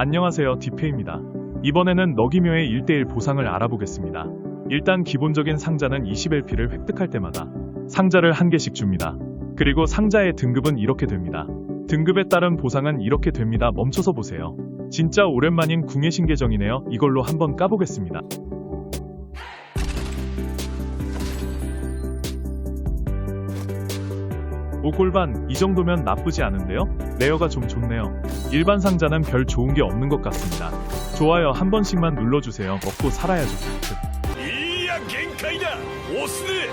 안녕하세요 디페입니다. 이번에는 너기묘의 1대1 보상을 알아보겠습니다. 일단 기본적인 상자는 20LP를 획득할 때마다 상자를 한 개씩 줍니다. 그리고 상자의 등급은 이렇게 됩니다. 등급에 따른 보상은 이렇게 됩니다. 멈춰서 보세요. 진짜 오랜만인 궁의 신계정이네요. 이걸로 한번 까보겠습니다. 5골반 이 정도면 나쁘지 않은데요? 레어가 좀 좋네요. 일반 상자는 별 좋은 게 없는 것 같습니다. 좋아요 한 번씩만 눌러주세요. 먹고 살아야죠. 이야 갱카이다 오스네